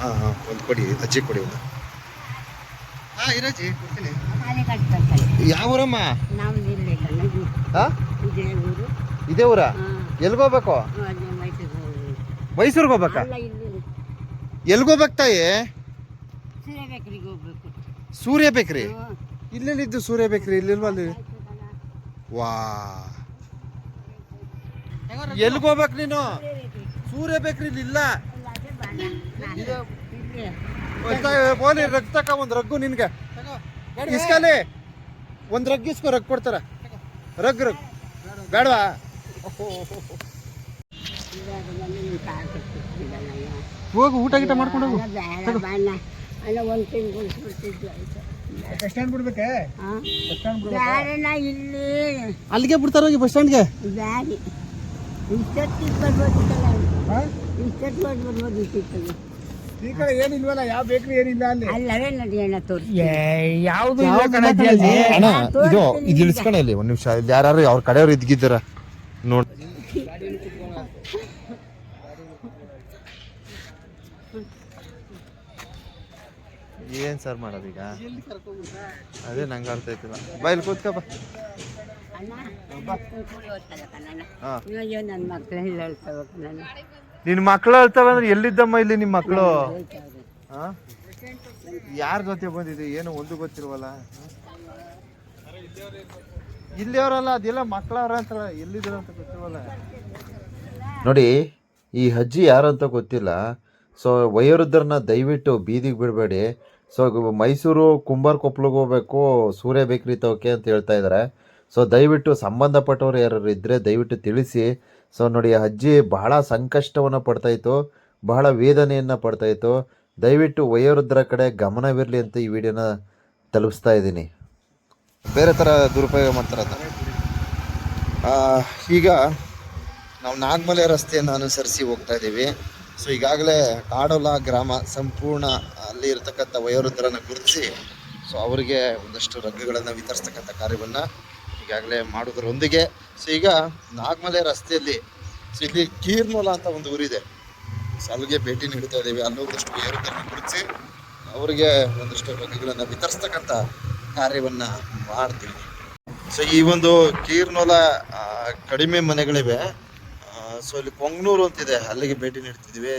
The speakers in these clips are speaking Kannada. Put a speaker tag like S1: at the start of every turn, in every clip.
S1: ಹಾಂ ಹಾಂ ಒಂದು ಕೊಡಿ ಅಜ್ಜಿ ಕೊಡಿ ಒಂದು. ಹಾಂ ಇರಜ್ಜಿ ಕೊಡ್ತೀನಿ. ಹಾಂ?
S2: ಇದೇ ಊರು.
S1: ಎಲ್ಗೋಗ್ಬೇಕು ಮೈಸೂರಿಗೆ ಹೋಗ್ಬೇಕಾ? ಎಲ್ಗೋಗ್ಬೇಕು ತಾಯಿ? ಸೂರ್ಯ ಬೇಕ್ರಿ. ಇಲ್ಲೆಲ್ಲಿದ್ದು ಸೂರ್ಯ ಬೇಕ್ರಿ? ಇಲ್ಲಿಲ್ವಾ ಅಲ್ಲಿ. ವಾ. ಎಲ್ಗೋಗ್ಬೇಕು ನೀನು? ಸೂರ್ಯ ಬೇಕ್ರಿ ಇಲ್ಲಿ ಇಲ್ಲ. ಬೋಲಿ ರಗ್ ತಕ ಒಂದು ರಗ್ಗು ನಿನ್ಗೆ ಇಸ್ಕಲಿ ಒಂದು ರಗ್ ಇಸ್ಕೊ ರಗ್ ಕೊಡ್ತಾರ. ರಗ್ ರಗ್ ಬೇಡವಾ. ಹೋಗು ಊಟ ಗೀಟ ಮಾಡ್ಕೊಂಡು ಹೋಗು.
S2: ಅಲ್ಲ ಬೇಡ ಒಂದು
S1: ಬಸ್ ಸ್ಟ್ಯಾಂಡ್ ಬಿಡ್ಬೇಕೆ? ಬಸ್ ಸ್ಟ್ಯಾಂಡ್
S2: ಬೇಡಣ್ಣ ಇಲ್ಲಿ
S1: ಅಲ್ಲಿಗೆ ಬಿಡ್ತಾರ ಹೋಗಿ ಬಸ್ ಸ್ಟ್ಯಾಂಡ್ಗೆ
S2: ಬ್ಯಾಡಿ. ಇಷ್ಟೊತ್ತಿಗೆ ಬರ್ಬೋದಿತ್ತಲ್ಲ
S1: ಈ ಕಡೆ ಏನಿಲ್ವಲ್ಲ ಯಾವ ಬೇಕ್ರಿ ಏನಿಲ್ಲ ಅಲ್ಲಿ.
S2: ಅಲ್ಲವೇ ನಡಿಯೋಣ ತೋರಿಸಿ
S3: ಯಾವುದು
S1: ಅಣ್ಣ ಇದು ಇದು ಇಲ್ಲಿ ಒಂದ್ ನಿಮಿಷ ಇಲ್ಲಿ ಯಾರು ಅವ್ರ ಕಡೆಯವ್ರು ಇದ್ಗಿದ್ದಾರ? ನೋಡಿ. ಏನ್ ಸರ್ ಮಾಡೋದೀಗ ಅದೇ ನಂಗೆ ಅರ್ಥ ಆಯ್ತಿಲ್ಲ. ಬಾಯ್ ಕೂತ್ಕಪ್ಪ ಹಾ.
S2: ಅಯ್ಯೋ ನನ್ನ ಮಕ್ಕಳು ಹೇಳ್ತಾ ಹೇಳ್ತಾವೆ ನಾನು
S1: ನಿನ್ ಮಕ್ಳು ಹೇಳ್ತವೆ ಅಂದ್ರೆ ಎಲ್ಲಿದ್ದಮ್ಮ ಇಲ್ಲಿ ನಿಮ್ ಮಕ್ಳು? ಯಾರ ಜೊತೆ ಬಂದಿದೆ ಏನು ಒಂದು ಗೊತ್ತಿರುವಲ್ಲ ಇಲ್ಲಿಯವರಲ್ಲ, ಅದೆಲ್ಲ ಮಕ್ಕಳವ್ರ ಅಂತ ಎಲ್ಲಿದ್ರು ಅಂತ ಗೊತ್ತಿರುವಲ್ಲ ನೋಡಿ, ಈ ಅಜ್ಜಿ ಯಾರು ಅಂತ ಗೊತ್ತಿಲ್ಲ. ಸೊ ವಯೋವೃದ್ಧರನ್ನ ದಯವಿಟ್ಟು ಬೀದಿಗೆ ಬಿಡಬೇಡಿ. ಸೊ ಮೈಸೂರು ಕುಂಬಾರ್ ಕೊಪ್ಪಳಿಗೆ ಹೋಗ್ಬೇಕು, ಸೂರ್ಯ ಬೇಕ್ರಿ ತೋಕೆ ಅಂತ ಹೇಳ್ತಾ ಇದ್ದಾರೆ ಸೊ ದಯವಿಟ್ಟು ಸಂಬಂಧಪಟ್ಟವ್ರು ಯಾರು ಇದ್ದರೆ ದಯವಿಟ್ಟು ತಿಳಿಸಿ. ಸೊ ನೋಡಿ ಅಜ್ಜಿ ಬಹಳ ಸಂಕಷ್ಟವನ್ನು ಪಡ್ತಾಯಿತ್ತು ಬಹಳ ವೇದನೆಯನ್ನು ಪಡ್ತಾಯಿತ್ತು ದಯವಿಟ್ಟು ವಯೋವೃದ್ಧರ ಕಡೆ ಗಮನವಿರಲಿ ಅಂತ ಈ ವಿಡಿಯೋನ ತಲುಪಿಸ್ತಾ ಇದ್ದೀನಿ. ಬೇರೆ ಥರ ದುರುಪಯೋಗ ಮಾಡ್ತಾರೆ ಈಗ ನಾವು ನಾಗಮಲೆ ರಸ್ತೆಯನ್ನು ಅನುಸರಿಸಿ ಹೋಗ್ತಾ ಇದ್ದೀವಿ. ಸೊ ಈಗಾಗಲೇ ಕಾಡೋಲ ಗ್ರಾಮ ಸಂಪೂರ್ಣ ಅಲ್ಲಿ ಇರತಕ್ಕಂಥ ವಯೋವೃದ್ಧರನ್ನು ಗುರುತಿಸಿ ಸೊ ಅವರಿಗೆ ಒಂದಷ್ಟು ರಗ್ಗಗಳನ್ನು ವಿತರಿಸ್ತಕ್ಕಂಥ ಕಾರ್ಯವನ್ನು ಈಗಾಗಲೇ ಮಾಡೋದರೊಂದಿಗೆ ಸೊ ಈಗ ನಾಗಮಲೆ ರಸ್ತೆಯಲ್ಲಿ ಸೊ ಇಲ್ಲಿ ಕೀರ್ಮೂಲ ಅಂತ ಒಂದು ಊರಿದೆ. ಸೊ ಅಲ್ಲಿಗೆ ಭೇಟಿ ನೀಡ್ತಾ ಇದ್ದೀವಿ. ಅಲ್ಲಿ ಒಂದಷ್ಟು ವಯೋವೃದ್ಧರನ್ನು ಗುರುತಿಸಿ ಅವರಿಗೆ ಒಂದಷ್ಟು ಬಗೆಗಳನ್ನು ವಿತರಿಸ್ತಕ್ಕಂಥ ಕಾರ್ಯವನ್ನು ಮಾಡ್ತೀವಿ. ಸೊ ಈ ಒಂದು ಕೀರ್ನೊಲ ಕಡಿಮೆ ಮನೆಗಳಿವೆ. ಸೊ ಇಲ್ಲಿ ಕೊಂಗ್ನೂರು ಅಂತಿದೆ. ಅಲ್ಲಿಗೆ ಭೇಟಿ ನೀಡ್ತಿದ್ವಿ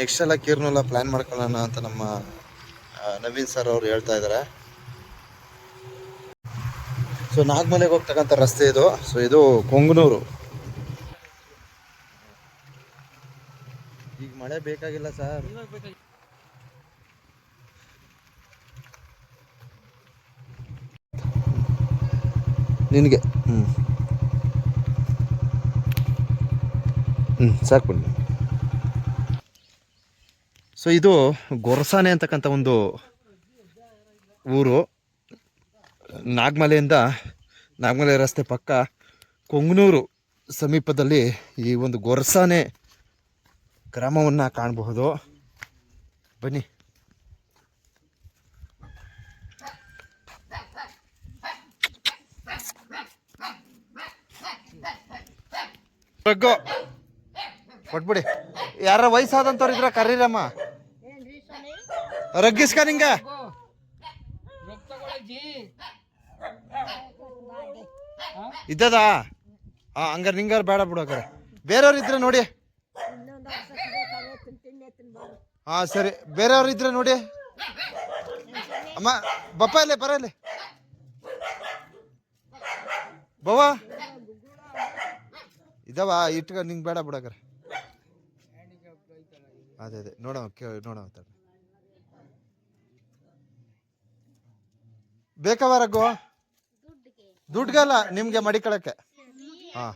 S1: ನೆಕ್ಸ್ಟ್ ಎಲ್ಲ ಕೀರ್ನೊಲ ಪ್ಲ್ಯಾನ್ ಮಾಡ್ಕೊಳ್ಳೋಣ ಅಂತ ನಮ್ಮ ನವೀನ್ ಸರ್ ಅವರು ಹೇಳ್ತಾ ಇದ್ದಾರೆ. ಸೊ ನಾಗಮಲೆಗೆ ಹೋಗ್ತಕ್ಕಂಥ ರಸ್ತೆ ಇದು. ಸೊ ಇದು ಕೊಂಗನೂರು. ಈಗ ಮಳೆ ಬೇಕಾಗಿಲ್ಲ ಸರ್. ನಿನಗೆ. ಹ್ಞೂ ಹ್ಞೂ ಸಾಕು ಬನ್ನಿ ಸೊ ಇದು ಗೊರಸಾನೆ ಅಂತಕ್ಕಂಥ ಒಂದು ಊರು. ನಾಗಮಲೆಯಿಂದ ನಾಗಮಲೆ ರಸ್ತೆ ಪಕ್ಕ ಕೊಂಗನೂರು ಸಮೀಪದಲ್ಲಿ ಈ ಒಂದು ಗೊರಸಾನೆ ಗ್ರಾಮವನ್ನು ಕಾಣಬಹುದು. ಬನ್ನಿ. ರಗ್ಗು ಕೊಟ್ಬಿಡಿ. ಯಾರ ವಯಸ್ಸಾದಂಥವ್ರು ಇದ್ರ ಕರೀರಮ್ಮ. ರಗ್ಗಿಸ್ಕ ನಿಂಗೆ. ಇದ್ದದಾ? ಹಾ ಹಂಗಾರೆ ನಿಂಗಾರ ಬೇಡ ಬಿಡು ಹಾಗಾರೆ. ಬೇರೆಯವ್ರು ಇದ್ರೆ ನೋಡಿ. ಹಾ ಸರಿ. ಬೇರೆಯವ್ರು ಇದ್ರೆ ನೋಡಿ. ಅಮ್ಮ, ಬಪ್ಪ ಇಲ್ಲೇ, ಬರ ಇಲ್ಲಿ. ಬವ್ವ? ಇದಾವ, ಇಟ್ಕ, ನಿಂಗೆ ಬೇಡ ಬಿಡಾಕರೆ ಅದೇ ಅದೇ. ನೋಡವ ಕೇಳಿ ನೋಡವ. ಬೇಕವ ರಘು? ದುಡ್ಗಲ್ಲ ನಿಮ್ಗೆ ಮಡಿಕೊಳಕ್ಕೆ. ಹಾ.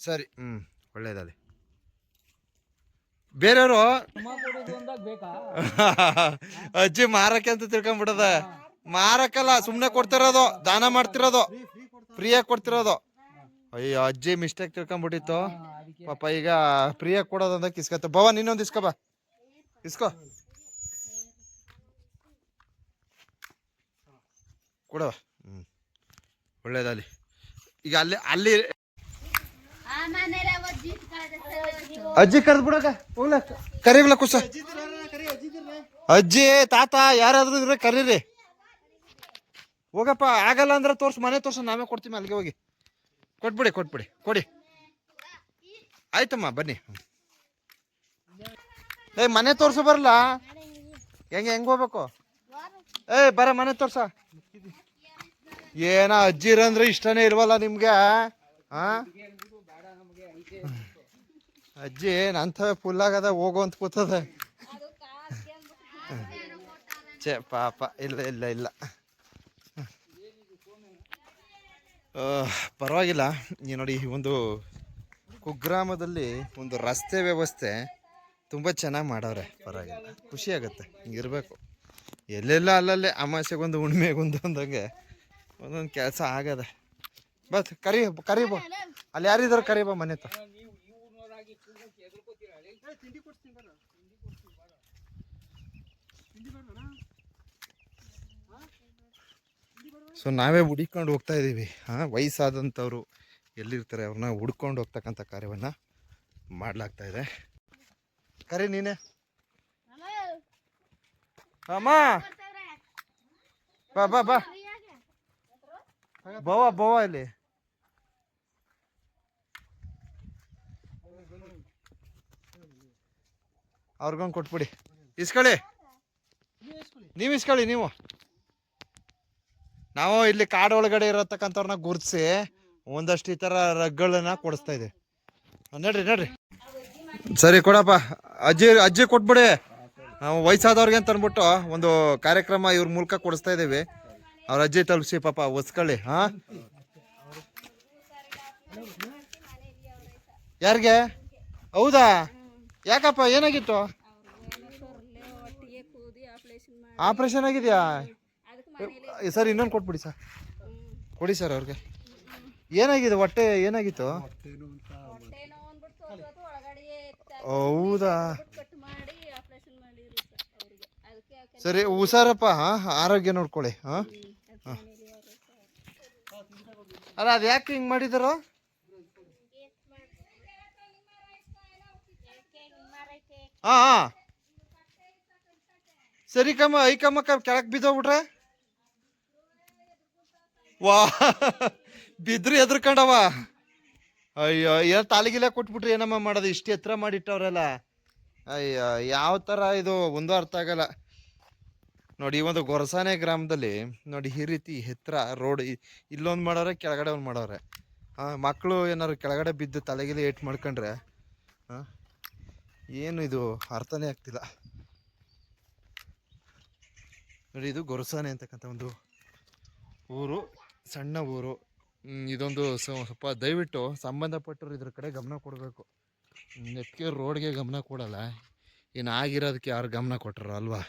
S1: ಸರಿ. ಹ್ಮ್. ಒಳ್ಳೇದಲ್ಲಿ ಬೇರೆಯವರು ಅಜ್ಜಿ ಮಾರಕ್ಕೆ ಅಂತ ತಿಳ್ಕೊಂಡ್ಬಿಡದ ಮಾರಕ್ಕಲ್ಲ ಸುಮ್ಮನೆ ಕೊಡ್ತಿರೋದು ದಾನ ಮಾಡ್ತಿರೋದು ಫ್ರೀಯಾಗಿ ಕೊಡ್ತಿರೋದು. ಅಯ್ಯೋ ಅಜ್ಜಿ ಮಿಸ್ಟೇಕ್ ತಿಳ್ಕೊಂಡ್ಬಿಟ್ಟಿತ್ತು ಪಾಪ ಈಗ ಫ್ರೀಯಾಗಿ ಕೊಡೋದು ಅಂತ ಕಿಸ್ಕತ್ತ. ಭವ ಇನ್ನೊಂದು ಇಸ್ಕೋ ಬಾ. ಇಸ್ಕೋ. ಕೊಡವ ಹ್ಞೂ ಒಳ್ಳೇದಲ್ಲಿ ಈಗ ಅಲ್ಲಿ ಅಲ್ಲಿ ಅಜ್ಜಿ ಕರೆದು ಬಿಡಕ ಹೋಗ್ಲ. ಕುಸ. ಅಜ್ಜಿ, ತಾತ, ಯಾರಾದ್ರೂ ಇದ್ರೆ ಕರೀರಿ. ಹೋಗಪ್ಪ, ಆಗಲ್ಲ ಅಂದ್ರೆ ತೋರ್ಸು, ಮನೆ ತೋರ್ಸ, ನಾವೇ ಕೊಡ್ತೀವಿ ಅಲ್ಲಿಗೆ ಹೋಗಿ. ಕೊಟ್ಬಿಡಿ ಕೊಟ್ಬಿಡಿ, ಕೊಡಿ. ಆಯ್ತಮ್ಮ, ಬನ್ನಿ. ಏ, ಮನೆ ತೋರ್ಸ ಬರಲ್ಲ ಹೆಂಗೆ, ಹೆಂಗ್ ಹೋಗ್ಬೇಕು? ಏ, ಬರ, ಮನೆ ತೋರ್ಸ. ಏನ ಅಜ್ಜಿ ಇರಂದ್ರೆ ಇಷ್ಟನೇ ಇಲ್ವಲ್ಲ ನಿಮ್ಗೆ? ಆ? ಅಜ್ಜಿ ನಂತ ಫುಲ್ ಹೋಗೋ ಅಂತ ಕೂತದ. ಛೇ, ಪಾಪ, ಇಲ್ಲ ಇಲ್ಲ ಇಲ್ಲ. ಪರವಾಗಿಲ್ಲ. ಈ ನೋಡಿ, ಒಂದು ಕುಗ್ರಾಮದಲ್ಲಿ ಒಂದು ರಸ್ತೆ ವ್ಯವಸ್ಥೆ ತುಂಬ ಚೆನ್ನಾಗಿ ಮಾಡವ್ರೆ. ಪರವಾಗಿಲ್ಲ. ಖುಷಿ ಆಗುತ್ತೆ. ಹಿಂಗಿರ್ಬೇಕು. ಎಲ್ಲೆಲ್ಲ ಅಲ್ಲಲ್ಲೇ ಅಮಾಸೆಗೊಂದು ಹುಣ್ಮೆಗೊಂದು ಅಂದಂಗೆ ಒಂದೊಂದು ಕೆಲಸ ಆಗದ. ಬಸ್ ಕರಿ ಕರಿ ಬಾ ಅಲ್ಲಿ ಯಾರಿದ್ರು ಕರಿ ಬಾ ಮನೆ ಸೊ ನಾವೇ ಹುಡಿಕೊಂಡು ಹೋಗ್ತಾ ಇದ್ದೀವಿ ಹಾಂ ವಯಸ್ಸಾದಂಥವ್ರು ಎಲ್ಲಿರ್ತಾರೆ ಅವ್ರನ್ನ ಹುಡ್ಕೊಂಡು ಹೋಗ್ತಕ್ಕಂಥ ಕಾರ್ಯವನ್ನು ಮಾಡಲಾಗ್ತಾ ಇದೆ. ಕರಿ ನೀನೆ. ಅಮ್ಮ. ಬಾ ಬಾ ಬಾ. ಬವ ಬವ ಇಲ್ಲಿ. ಅವ್ರಿಗೊಂದು ಕೊಟ್ಬಿಡಿ. ಇಸ್ಕೊಳ್ಳಿ ನೀವು ಇಸ್ಕೊಳ್ಳಿ ನೀವು. ನಾವು ಇಲ್ಲಿ ಕಾಡೊಳಗಡೆ ಇರತಕ್ಕಂಥವ್ರನ್ನ ಗುರುತಿಸಿ ಒಂದಷ್ಟು ಈ ಥರ ರಗ್ಗಳನ್ನ ಕೊಡಿಸ್ತಾ ಇದೆ ನಡ್ರಿ ನಡ್ರಿ. ಸರಿ ಕೊಡಪ್ಪ. ಅಜ್ಜಿ ಅಜ್ಜಿ ಕೊಟ್ಬಿಡಿ. ನಾವು ವಯಸ್ಸಾದವ್ರಿಗೆ ಅಂತ ಅಂದ್ಬಿಟ್ಟು ಒಂದು ಕಾರ್ಯಕ್ರಮ ಇವ್ರ ಮೂಲಕ ಕೊಡಿಸ್ತಾ ಇದ್ದೀವಿ. ಅವ್ರ ಅಜ್ಜಿ ತಲುಪಿಸಿ ಪಾಪ ಒಸ್ಕೊಳ್ಳಿ ಹಾ? ಯಾರಿಗೆ? ಹೌದಾ? ಯಾಕಪ್ಪ, ಏನಾಗಿತ್ತು? ಆಪ್ರೇಷನ್ ಆಗಿದೆಯಾ? ಸರ್, ಇನ್ನೊಂದು ಕೊಟ್ಬಿಡಿ, ಸರ್. ಕೊಡಿ, ಸರ್, ಅವ್ರಿಗೆ. ಏನಾಗಿದೆ, ಹೊಟ್ಟೆ ಏನಾಗಿತ್ತು? ಹೌದಾ? ಸರಿ, ಹುಷಾರಪ್ಪ ಆರೋಗ್ಯ ನೋಡ್ಕೊಳ್ಳಿ, ಹಾ. ಅಲ್ಲ, ಅದು ಯಾಕೆ ಹಿಂಗೆ ಮಾಡಿದಾರೋ? ಹಾ ಹಾಂ ಸರಿ ಕಮ್ಮ, ಐ ಕಮ್ಮ ಕೆಳಗೆ ಬಿದ್ದೋಗ್ಬಿಟ್ರೆ ವಾ, ಬಿದ್ರಿ ಎದ್ರಕಂಡವ ಅಯ್ಯೋ, ಏನು ತಾಲಿಗಿಲ್ಲ ಕೊಟ್ಬಿಟ್ರಿ, ಏನಮ್ಮ ಮಾಡೋದು? ಇಷ್ಟು ಎತ್ತರ ಮಾಡಿಟ್ಟವ್ರಲ್ಲ. ಅಯ್ಯೋ, ಯಾವ ಥರ ಇದು, ಒಂದು ಅರ್ಥ ಆಗಲ್ಲ. ನೋಡಿ ಒಂದು ಗೊರಸಾನೆ ಗ್ರಾಮದಲ್ಲಿ ನೋಡಿ, ಈ ರೀತಿ ಎತ್ತರ ರೋಡ್ ಇಲ್ಲೊಂದು ಮಾಡೋರೆ, ಕೆಳಗಡೆ ಒಂದು ಮಾಡೋರೆ. ಹಾಂ ಮಕ್ಕಳು ಏನಾದ್ರು ಕೆಳಗಡೆ ಬಿದ್ದು ತಲೆಗೆಲ್ಲ ಏಟ್ ಮಾಡ್ಕೊಂಡ್ರೆ ಏನು ಇದು ಅರ್ಥನೇ ಆಗ್ತಿಲ್ಲ. ನೋಡಿ, ಇದು ಗೊರಸಾನೆ ಅಂತಕ್ಕಂಥ ಒಂದು ಊರು, ಸಣ್ಣ ಊರು. ಇದೊಂದು ಸ್ವಲ್ಪ ದಯವಿಟ್ಟು ಸಂಬಂಧಪಟ್ಟರು ಇದ್ರ ಕಡೆ ಗಮನ ಕೊಡಬೇಕು. ನೆಟ್ಗೆ ರೋಡ್ಗೆ ಗಮನ ಕೊಡಲ್ಲ. ಇನ್ನು ಆಗಿರೋದಕ್ಕೆ ಯಾರು ಗಮನ ಕೊಟ್ಟರು ಅಲ್ವಾ?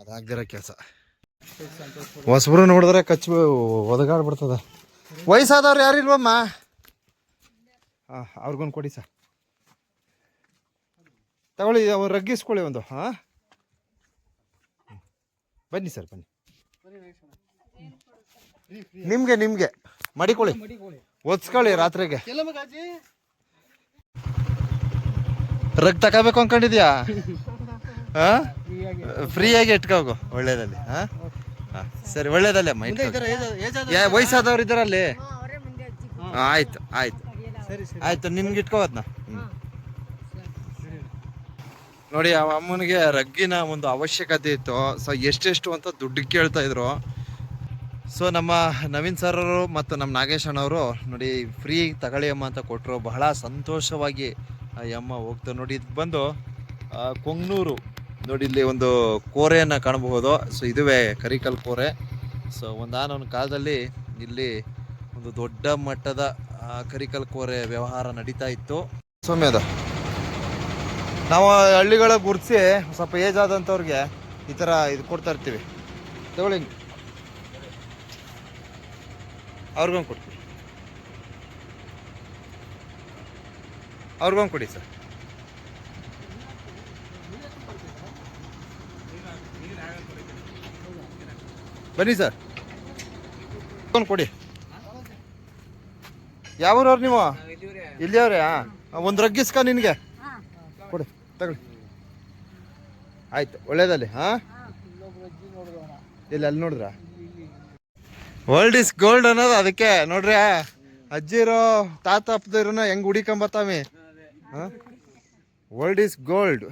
S1: ಅದಾಗ್ದಿರೋ ಕೆಲಸ. ಹೊಸಬ್ರು ನೋಡಿದ್ರೆ ಕಚ್ಚಿ ಒದಗಾಡ್ಬಿಡ್ತದ ವಯಸ್ಸಾದವ್ರು ಯಾರು ಇಲ್ವಮ್ಮ? ಹಾಂ ಅವ್ರಿಗೊಂದು ಕೊಡಿ ಸರ್. ತಗೊಳ್ಳಿ ಅವ್ರು ರಗ್ಗಿಸ್ಕೊಳ್ಳಿ ಒಂದು ಹಾಂ ಬನ್ನಿ ಸರ್ ಬನ್ನಿ. ನಿಮ್ಗೆ ನಿಮ್ಗೆ. ಮಡಿಕೊಳ್ಳಿ. ಒದ್ಸ್ಕೊಳ್ಳಿ ರಾತ್ರಿಗೆ. ರಗ್ ತಗೋಬೇಕು ಅನ್ಕೊಂಡಿದ್ಯಾ? ಹಾ? ಫ್ರೀಯಾಗಿ ಇಟ್ಕೋಗು. ಒಳ್ಳೇದಲ್ಲಿ ಹಾಂ? ಹಾ, ಸರಿ ಒಳ್ಳೇದಲ್ಲೇ ಅಮ್ಮ ಇಟ್ಕೋ. ಯಾ ವಯಸ್ಸಾದವ್ರು ಇದ್ದಾರಲ್ಲಿ? ಆಯ್ತು ಆಯ್ತು. ಆಯ್ತು ನಿನ್ಗೆ ಇಟ್ಕೋವದ್ನ? ನೋಡಿ ಆ ಅಮ್ಮನಿಗೆ ರಗ್ಗಿನ ಒಂದು ಅವಶ್ಯಕತೆ ಇತ್ತು. ಸೊ ಎಷ್ಟೆಷ್ಟು ಅಂತ ದುಡ್ಡು ಕೇಳ್ತಾ ಇದ್ರು. ಸೊ ನಮ್ಮ ನವೀನ್ ಸರ್ ಅವರು ಮತ್ತು ನಮ್ಮ ನಾಗೇಶ್ ಅಣ್ಣವರು ನೋಡಿ ಫ್ರೀ ತಗೊಳ್ಳಿ ಅಮ್ಮ ಅಂತ ಕೊಟ್ಟರು ಬಹಳ ಸಂತೋಷವಾಗಿ ಆ ಅಮ್ಮ ಹೋಗ್ತಾರೆ ನೋಡಿ ಇದು ಬಂದು ಕೊಂಗ್ನೂರು. ನೋಡಿ, ಇಲ್ಲಿ ಒಂದು ಕೋರೆಯನ್ನು ಕಾಣಬಹುದು. ಸೊ ಇದುವೇ ಕರಿಕಲ್ ಕೋರೆ. ಸೊ ಒಂದಾನೊಂದು ಕಾಲದಲ್ಲಿ ಇಲ್ಲಿ ಒಂದು ದೊಡ್ಡ ಮಟ್ಟದ ಕರಿಕಲ್ ಕೋರೆ ವ್ಯವಹಾರ ನಡೀತಾ ಇತ್ತು. ಸೌಮ್ಯದ ನಾವು ಹಳ್ಳಿಗಳ ಗುರ್ಸಿ ಸ್ವಲ್ಪ ಏಜ್ ಆದಂಥವ್ರಿಗೆ ಈ ಥರ ಇದು ಕೊಡ್ತಾ ಇರ್ತೀವಿ. ತಗೊಳ್ಳಿ. ಅವ್ರಿಗೊಂದು ಕೊಡ್ತೀವಿ ಅವ್ರಿಗೊಂದು ಕೊಡಿ, ಸರ್. ಬನ್ನಿ ಸರ್. ಫೋನ್ ಕೊಡಿ. ಯಾವ್ರವ್ರು ನೀವು? ಇಲ್ಲಿ ಅವ್ರೆ ಒಂದು ರಗ್ಗಿಸ್ಕ ನಿನಗೆ. ಕೊಡಿ, ತಗೊಳ್ಳಿ. ಆಯ್ತು, ಒಳ್ಳೇದಲ್ಲಿ, ಹಾ? ಇಲ್ಲಿ, ಅಲ್ಲಿ ನೋಡಿದ್ರ? ವರ್ಲ್ಡ್ ಇಸ್ ಗೋಲ್ಡ್ ಅನ್ನೋದು ಅದಕ್ಕೆ, ನೋಡ್ರಿ, ಅಜ್ಜಿರೋ ತಾತ ಅಪ್ಪದಿರೋನ ಹೆಂಗ್ ಹಾಂ? ವರ್ಲ್ಡ್ ಇಸ್ ಗೋಲ್ಡ್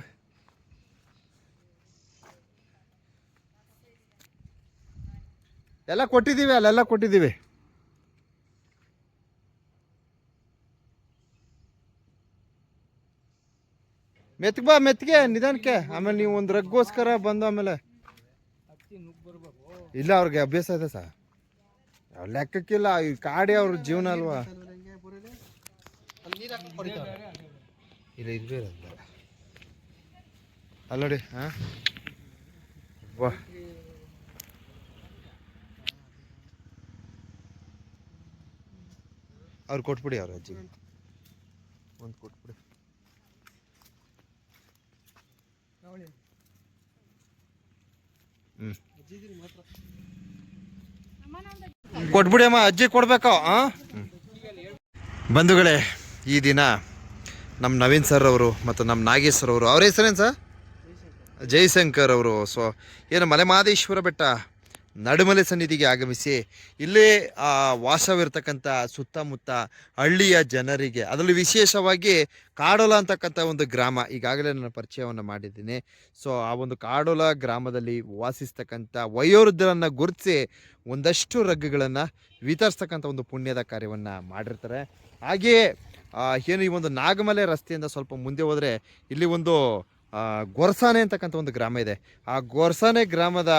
S1: ಎಲ್ಲ ಕೊಟ್ಟಿದ್ದೀವಿ, ಅಲ್ಲೆಲ್ಲ ಕೊಟ್ಟಿದ್ದೀವಿ. ಮೆತ್ಗೆ ಬಾ, ಮೆತ್ಗೆ, ನಿಧಾನಕ್ಕೆ. ಆಮೇಲೆ ನೀವು ಒಂದು ರಗ್ಗೋಸ್ಕರ ಬಂದು ಆಮೇಲೆ ಇಲ್ಲ, ಅವ್ರಿಗೆ ಅಭ್ಯಾಸ ಇದೆ ಸರ್. ಅವ್ರ ಲೆಕ್ಕಕ್ಕಿಲ್ಲ, ಈ ಕಾಡಿ ಅವ್ರ ಜೀವನ ಅಲ್ವಾ? ಇಲ್ಲ ಅಲ್ಲ ನೋಡಿ ಹಾ? ವಾ ಅವ್ರು ಕೊಟ್ಬಿಡಿ ಅವ್ರ ಅಜ್ಜಿಗೆ. ಒಂದು ಕೊಟ್ಬಿಡಿ. ಕೊಟ್ಬಿಡಿ ಅಮ್ಮ ಅಜ್ಜಿ ಕೊಡ್ಬೇಕು ಆ? ಬಂಧುಗಳೇ ಈ ದಿನ ನಮ್ಮ ನವೀನ್ ಸರ್ ಅವರು ಮತ್ತು ನಮ್ಮ ನಾಗೇಶ್ ಸರ್ ಅವರು ಅವ್ರ ಹೆಸರೇನು ಸರ್? ಜಯಶಂಕರ್ ಅವರು ಸೊ ಏನು ಮಲೆಮಾದೇಶ್ವರ ಬೆಟ್ಟ? ನಡುಮಲೆ ಸನ್ನಿಧಿಗೆ ಆಗಮಿಸಿ ಇಲ್ಲೇ ವಾಸವಿರ್ತಕ್ಕಂಥ ಸುತ್ತಮುತ್ತ ಹಳ್ಳಿಯ ಜನರಿಗೆ, ಅದರಲ್ಲಿ ವಿಶೇಷವಾಗಿ ಕಾಡೋಲ ಅಂತಕ್ಕಂಥ ಒಂದು ಗ್ರಾಮ, ಈಗಾಗಲೇ ನಾನು ಪರಿಚಯವನ್ನು ಮಾಡಿದ್ದೀನಿ. ಸೊ ಆ ಒಂದು ಕಾಡೋಲ ಗ್ರಾಮದಲ್ಲಿ ವಾಸಿಸ್ತಕ್ಕಂಥ ವಯೋವೃದ್ಧರನ್ನು ಗುರುತಿಸಿ ಒಂದಷ್ಟು ರಗ್ಗುಗಳನ್ನು ವಿತರಿಸ್ತಕ್ಕಂಥ ಒಂದು ಪುಣ್ಯದ ಕಾರ್ಯವನ್ನು ಮಾಡಿರ್ತಾರೆ. ಹಾಗೆಯೇ ಏನು ಈ ಒಂದು ನಾಗಮಲೆ ರಸ್ತೆಯಿಂದ ಸ್ವಲ್ಪ ಮುಂದೆ ಹೋದರೆ ಇಲ್ಲಿ ಒಂದು ಗೊರಸಾನೆ ಅಂತಕ್ಕಂಥ ಒಂದು ಗ್ರಾಮ ಇದೆ. ಆ ಗೊರಸಾನೆ ಗ್ರಾಮದ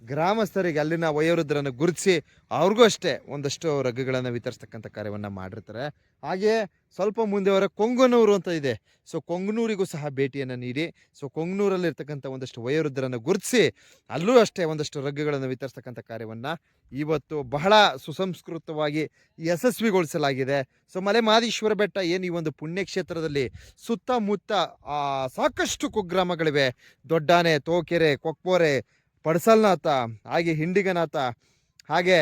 S1: ಗ್ರಾಮಸ್ಥರಿಗೆ ಅಲ್ಲಿನ ವಯೋವೃದ್ಧರನ್ನು ಗುರುತಿಸಿ ಅವ್ರಿಗೂ ಅಷ್ಟೇ ಒಂದಷ್ಟು ರಗ್ಗುಗಳನ್ನು ವಿತರಿಸ್ತಕ್ಕಂಥ ಕಾರ್ಯವನ್ನು ಮಾಡಿರ್ತಾರೆ. ಹಾಗೆಯೇ ಸ್ವಲ್ಪ ಮುಂದೆ ಅವರ ಕೊಂಗನೂರು ಅಂತ ಇದೆ. ಸೊ ಕೊಂಗನೂರಿಗೂ ಸಹ ಭೇಟಿಯನ್ನು ನೀಡಿ, ಸೊ ಕೊಂಗನೂರಲ್ಲಿ ಇರ್ತಕ್ಕಂಥ ಒಂದಷ್ಟು ವಯೋವೃದ್ಧರನ್ನು ಗುರುತಿಸಿ ಅಲ್ಲೂ ಅಷ್ಟೇ ಒಂದಷ್ಟು ರಗ್ಗುಗಳನ್ನು ವಿತರಿಸ್ತಕ್ಕಂಥ ಕಾರ್ಯವನ್ನು ಇವತ್ತು ಬಹಳ ಸುಸಂಸ್ಕೃತವಾಗಿ ಯಶಸ್ವಿಗೊಳಿಸಲಾಗಿದೆ. ಸೊ ಮಲೆ ಮಹದೇಶ್ವರ ಬೆಟ್ಟ ಏನು ಈ ಒಂದು ಪುಣ್ಯಕ್ಷೇತ್ರದಲ್ಲಿ ಸುತ್ತಮುತ್ತ ಸಾಕಷ್ಟು ಕುಗ್ರಾಮಗಳಿವೆ. ದೊಡ್ಡಾನೆ, ತೋಕೆರೆ ಕೊಕ್ಪೋರೆ ಪಡಸಲ್ನಾಥ, ಹಾಗೆ ಹಿಂಡಿಗನಾಥ, ಹಾಗೆ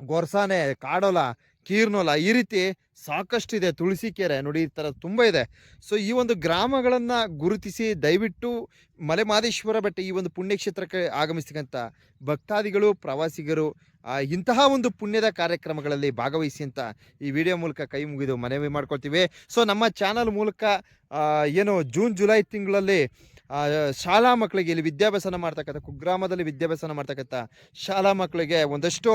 S1: ಗೊರ್ಸಾನೆ, ಕಾಡೋಲ, ಕೀರ್ನೋಲ ಈ ರೀತಿ ಸಾಕಷ್ಟಿದೆ. ತುಳಸಿಕೆರೆ ನೋಡಿ ಈ ಥರ ತುಂಬ ಇದೆ. ಸೊ ಈ ಒಂದು ಗ್ರಾಮಗಳನ್ನು ಗುರುತಿಸಿ ದಯವಿಟ್ಟು ಮಲೆಮಾದೇಶ್ವರ ಬೆಟ್ಟ ಈ ಒಂದು ಪುಣ್ಯಕ್ಷೇತ್ರಕ್ಕೆ ಆಗಮಿಸ್ತಕ್ಕಂಥ ಭಕ್ತಾದಿಗಳು, ಪ್ರವಾಸಿಗರು ಇಂತಹ ಒಂದು ಪುಣ್ಯದ ಕಾರ್ಯಕ್ರಮಗಳಲ್ಲಿ ಭಾಗವಹಿಸಿ ಅಂತ ಈ ವಿಡಿಯೋ ಮೂಲಕ ಕೈ ಮುಗಿದು ಮನವಿ ಮಾಡ್ಕೊಳ್ತೀವಿ. ಸೊ ನಮ್ಮ ಚಾನಲ್ ಮೂಲಕ ಏನು ಜೂನ್, ಜುಲೈ ತಿಂಗಳಲ್ಲಿ ಶಾಲಾ ಮಕ್ಕಳಿಗೆ ಇಲ್ಲಿ ವಿದ್ಯಾಭ್ಯಾಸನ ಮಾಡ್ತಕ್ಕಂಥ, ಕುಗ್ರಾಮದಲ್ಲಿ ವಿದ್ಯಾಭ್ಯಾಸನ ಮಾಡ್ತಕ್ಕಂಥ ಶಾಲಾ ಮಕ್ಕಳಿಗೆ ಒಂದಷ್ಟು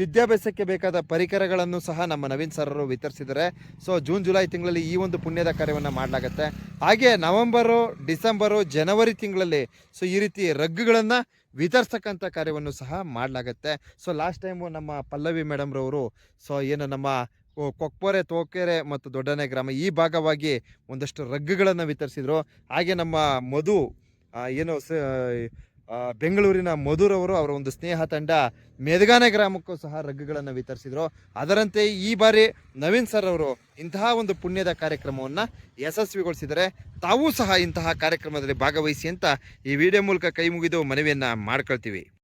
S1: ವಿದ್ಯಾಭ್ಯಾಸಕ್ಕೆ ಬೇಕಾದ ಪರಿಕರಗಳನ್ನು ಸಹ ನಮ್ಮ ನವೀನ್ ಸರ್ರು ವಿತರಿಸಿದ್ದಾರೆ. ಸೊ ಜೂನ್, ಜುಲೈ ತಿಂಗಳಲ್ಲಿ ಈ ಒಂದು ಪುಣ್ಯದ ಕಾರ್ಯವನ್ನು ಮಾಡಲಾಗುತ್ತೆ. ಹಾಗೆ ನವೆಂಬರು, ಡಿಸೆಂಬರು, ಜನವರಿ ತಿಂಗಳಲ್ಲಿ ಸೊ, ಈ ರೀತಿ ರಗ್ಗುಗಳನ್ನು ವಿತರಿಸ್ತಕ್ಕಂಥ ಕಾರ್ಯವನ್ನು ಸಹ ಮಾಡಲಾಗುತ್ತೆ. ಸೊ ಲಾಸ್ಟ್ ಟೈಮು ನಮ್ಮ ಪಲ್ಲವಿ ಮೇಡಮ್ರವರು ಸೊ ಏನು ನಮ್ಮ ಕೊಕ್ಪೋರೆ ತೋಕೆರೆ ಮತ್ತು ದೊಡ್ಡನೆ ಗ್ರಾಮ ಈ ಭಾಗವಾಗಿ ಒಂದಷ್ಟು ರಗ್ಗುಗಳನ್ನು ವಿತರಿಸಿದರು. ಹಾಗೆ ನಮ್ಮ ಮಧು ಏನು ಸ ಬೆಂಗಳೂರಿನ ಮಧುರವರು ಅವರ ಒಂದು ಸ್ನೇಹ ತಂಡ ಮೇದಗಾನೆ ಗ್ರಾಮಕ್ಕೂ ಸಹ ರಗ್ಗುಗಳನ್ನು ವಿತರಿಸಿದರು. ಅದರಂತೆ ಈ ಬಾರಿ ನವೀನ್ ಸರ್ ಅವರು ಇಂತಹ ಒಂದು ಪುಣ್ಯದ ಕಾರ್ಯಕ್ರಮವನ್ನು ಯಶಸ್ವಿಗೊಳಿಸಿದರೆ ತಾವೂ ಸಹ ಇಂತಹ ಕಾರ್ಯಕ್ರಮದಲ್ಲಿ ಭಾಗವಹಿಸಿ ಅಂತ ಈ ವಿಡಿಯೋ ಮೂಲಕ ಕೈ ಮುಗಿದು ಮನವಿಯನ್ನು ಮಾಡ್ಕೊಳ್ತೀವಿ.